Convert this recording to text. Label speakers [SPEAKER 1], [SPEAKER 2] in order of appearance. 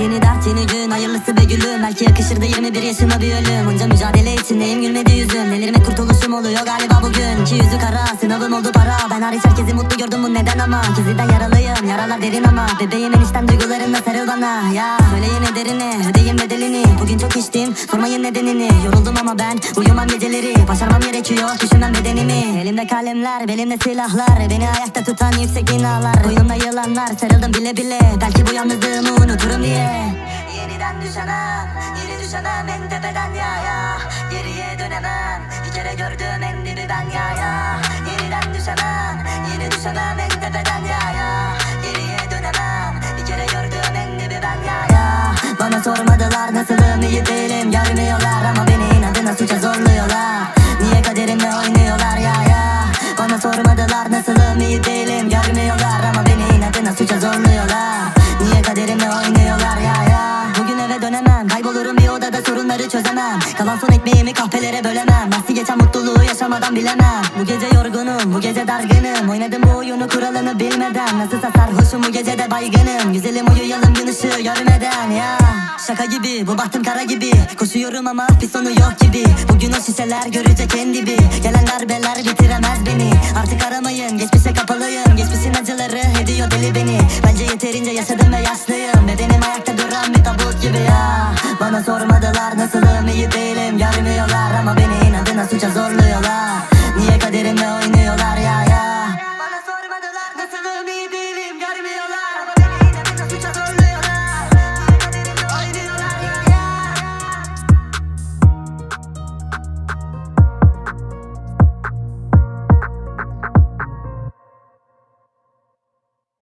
[SPEAKER 1] Yeni dert yeni gün hayırlısı be gülüm. Belki yakışırdı 21 yaşıma bir ölüm. Onca mücadele içindeyim gülmedi yüzüm. Delirme kurtuluşum oluyor galiba bugün. İki yüzü kara sınavım oldu para. Ben hariç herkesi mutlu gördüm bu neden ama? Keziden yaralıyım yaralar derin ama. Bebeğim enişten duygularımla sarıl bana Ya. Söyleyin ederini ödeyin bedelini. Bugün çok içtim sormayın nedenini. Yoruldum ama ben uyumam geceleri. Başarmam gerekiyor düşünmem bedenimi Elimde kalemler belimde silahlar Beni ayakta tutan yüksek binalar. Boynumda yılanlar sarıldım bile bile. Belki bu yalnızlığımı unuturum diye. Yeniden düşemem Yeni düşemem en tepeden ya ya Geriye dönemem Bir kere gördüğüm en dibi ben ya çözemem Kalan son ekmeğimi kahvelere bölemem. Bahsi geçen mutluluğu yaşamadan bilemem. Bu gece yorgunum bu gece dargınım. Oynadım bu oyunu kuralını bilmeden. Nasılsa sarhoşum bu gece de baygınım. Güzelim uyuyalım gün ışığı görmeden ya. Şaka gibi bu bahtım kara gibi. Koşuyorum ama bir sonu yok gibi. Bugün o şişeler görecek en dibi. Gelen darbeler bitiremez beni. Artık aramayın geçmişe kapalıyım. Geçmişin acıları ediyor deli beni. Bence yeterince yaşadım Sormadılar nasılım iyi değilim. Görmüyorlar ama beni inadına suça zorluyorlar.